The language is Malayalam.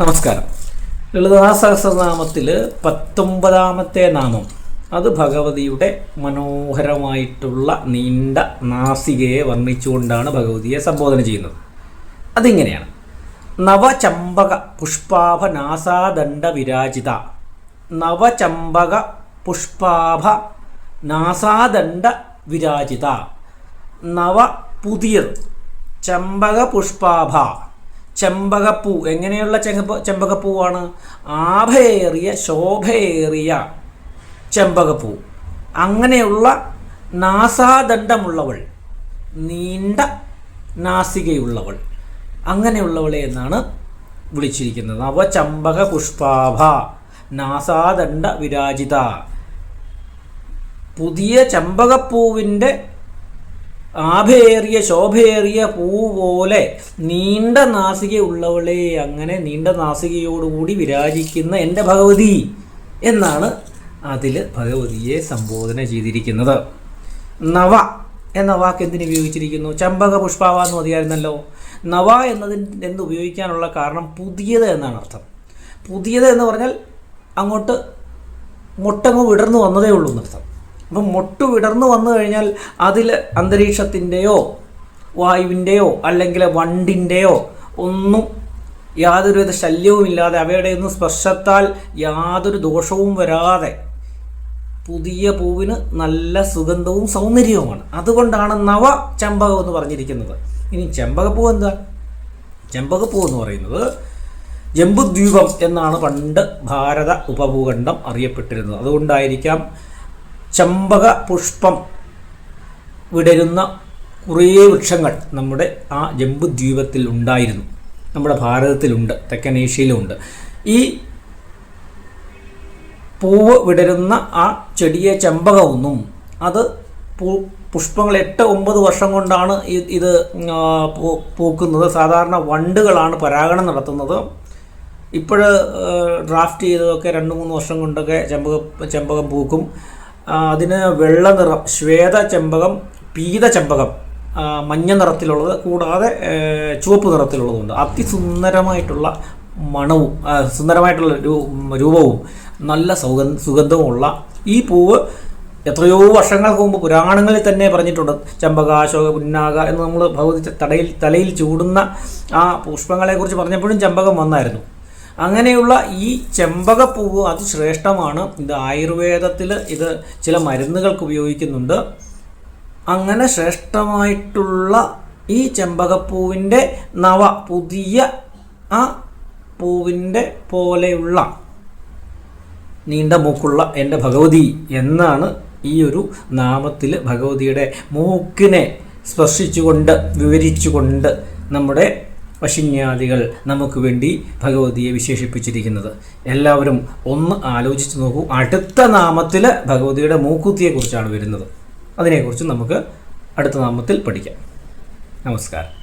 നമസ്കാരം. ലളിതാ സഹസ്രനാമത്തിൽ പത്തൊമ്പതാമത്തെ നാമം. അത് ഭഗവതിയുടെ മനോഹരമായിട്ടുള്ള നീണ്ട നാസികയെ വർണിച്ചുകൊണ്ടാണ് ഭഗവതിയെ സംബോധന ചെയ്യുന്നത്. അതിങ്ങനെയാണ്. നവചമ്പക പുഷ്പാഭ നാസാദണ്ഡ വിരാജിത. നവചമ്പക പുഷ്പാഭ നാസാദണ്ഡ വിരാജിത. നവ പുതിയത്. ചമ്പക പുഷ്പാഭ. ചെമ്പകപ്പൂ. എങ്ങനെയുള്ള ചെമ്പ ചെമ്പകപ്പൂവാണ്? ആഭയേറിയ ശോഭയേറിയ ചെമ്പകപ്പൂ. അങ്ങനെയുള്ള നാസാദണ്ഡമുള്ളവൾ നീണ്ട നാസികയുള്ളവൾ. അങ്ങനെയുള്ളവളെ എന്നാണ് വിളിച്ചിരിക്കുന്നത്. അവ ചമ്പക പുഷ്പാഭ നാസാദണ്ഡ വിരാജിത. പുതിയ ചെമ്പകപ്പൂവിന്റെ ആഭയേറിയ ശോഭയേറിയ പൂ പോലെ നീണ്ട നാസിക ഉള്ളവളെ അങ്ങനെ നീണ്ട നാസികയോടുകൂടി വിരാജിക്കുന്ന എന്റെ ഭഗവതി എന്നാണ് അതിൽ ഭഗവതിയെ സംബോധന ചെയ്തിരിക്കുന്നത്. നവ എന്ന വാക്ക് എന്തിനു ഉപയോഗിച്ചിരിക്കുന്നു? ചമ്പക പുഷ്പാവ എന്ന് മതിയായിരുന്നല്ലോ നവ എന്നതിന് എന്ന് ഉപയോഗിക്കാനുള്ള കാരണം പുതിയത് എന്നാണ് അർത്ഥം. പുതിയത് എന്ന് പറഞ്ഞാൽ അങ്ങോട്ട് മുട്ടങ്ങ് വിടർന്നു വന്നതേ ഉള്ളൂ എന്നർത്ഥം. അപ്പം മൊട്ട് വിടർന്നു വന്നു കഴിഞ്ഞാൽ അതിൽ അന്തരീക്ഷത്തിന്റെയോ വായുവിന്റെയോ അല്ലെങ്കിൽ വണ്ടിന്റെയോ ഒന്നും യാതൊരുവിധ ശല്യവുമില്ലാതെ അവയുടെ ഒന്നും സ്പർശത്താൽ യാതൊരു ദോഷവും വരാതെ പുതിയ പൂവിന് നല്ല സുഗന്ധവും സൗന്ദര്യവുമാണ്. അതുകൊണ്ടാണ് നവ ചെമ്പകം എന്ന് പറഞ്ഞിരിക്കുന്നത്. ഇനി ചെമ്പകപ്പൂ എന്താ? ചെമ്പകപ്പൂ എന്ന് പറയുന്നത് ജംബുദ്വീപം എന്നാണ് പണ്ട് ഭാരത ഉപഭൂഖണ്ഡം അറിയപ്പെട്ടിരുന്നത്. അതുകൊണ്ടായിരിക്കാം ചമ്പക പുഷ്പം വിടരുന്ന കുറേ വൃക്ഷങ്ങൾ നമ്മുടെ ആ ജംബുദ്വീപത്തിൽ ഉണ്ടായിരുന്നു. നമ്മുടെ ഭാരതത്തിലുണ്ട് തെക്കൻ ഏഷ്യയിലുമുണ്ട് ഈ പൂവ് വിടരുന്ന ആ ചെടിയെ ചെമ്പകമൊന്നും അത് പൂ പുഷ്പങ്ങൾ എട്ട് ഒമ്പത് വർഷം കൊണ്ടാണ് ഇത് പൂക്കുന്നത്. സാധാരണ വണ്ടുകളാണ് പരാഗണം നടത്തുന്നത്. ഇപ്പോൾ ഡ്രാഫ്റ്റ് ചെയ്തതൊക്കെ രണ്ട് മൂന്ന് വർഷം കൊണ്ടൊക്കെ ചെമ്പക ചെമ്പകം പൂക്കും. അതിന് വെള്ള നിറം ശ്വേത ചെമ്പകം പീത ചെമ്പകം മഞ്ഞ നിറത്തിലുള്ളത് കൂടാതെ ചുവപ്പ് നിറത്തിലുള്ളതുണ്ട്. അതിസുന്ദരമായിട്ടുള്ള മണവും സുന്ദരമായിട്ടുള്ള രൂപവും നല്ല സുഗന്ധ സുഗന്ധവുമുള്ള ഈ പൂവ് എത്രയോ വർഷങ്ങൾക്ക് മുമ്പ് പുരാണങ്ങളിൽ തന്നെ പറഞ്ഞിട്ടുണ്ട്. ചമ്പക അശോക പുന്നാക എന്ന് നമ്മൾ ഭഗവതി തടയിൽ തലയിൽ ചൂടുന്ന ആ പുഷ്പങ്ങളെക്കുറിച്ച് പറഞ്ഞപ്പോഴും ചമ്പകം വന്നായിരുന്നു. അങ്ങനെയുള്ള ഈ ചെമ്പകപ്പൂവ് അത് ശ്രേഷ്ഠമാണ്. ഇത് ആയുർവേദത്തിൽ ഇത് ചില മരുന്നുകൾക്ക് ഉപയോഗിക്കുന്നുണ്ട്. അങ്ങനെ ശ്രേഷ്ഠമായിട്ടുള്ള ഈ ചെമ്പകപ്പൂവിന്റെ നവ പുതിയ ആ പൂവിന്റെ പോലെയുള്ള നീണ്ട മൂക്കുള്ള എന്റെ ഭഗവതി എന്നാണ് ഈ ഒരു നാമത്തിൽ ഭഗവതിയുടെ മൂക്കിനെ സ്പർശിച്ചുകൊണ്ട് വിവരിച്ചുകൊണ്ട് നമ്മുടെ വശിന്യാദികൾ നമുക്ക് വേണ്ടി ഭഗവതിയെ വിശേഷിപ്പിച്ചിരിക്കുന്നത്. എല്ലാവരും ഒന്ന് ആലോചിച്ച് നോക്കൂ. അടുത്ത നാമത്തിൽ ഭഗവതിയുടെ മൂക്കുത്തിയെക്കുറിച്ചാണ് വരുന്നത്. അതിനെക്കുറിച്ച് നമുക്ക് അടുത്ത നാമത്തിൽ പഠിക്കാം. നമസ്കാരം.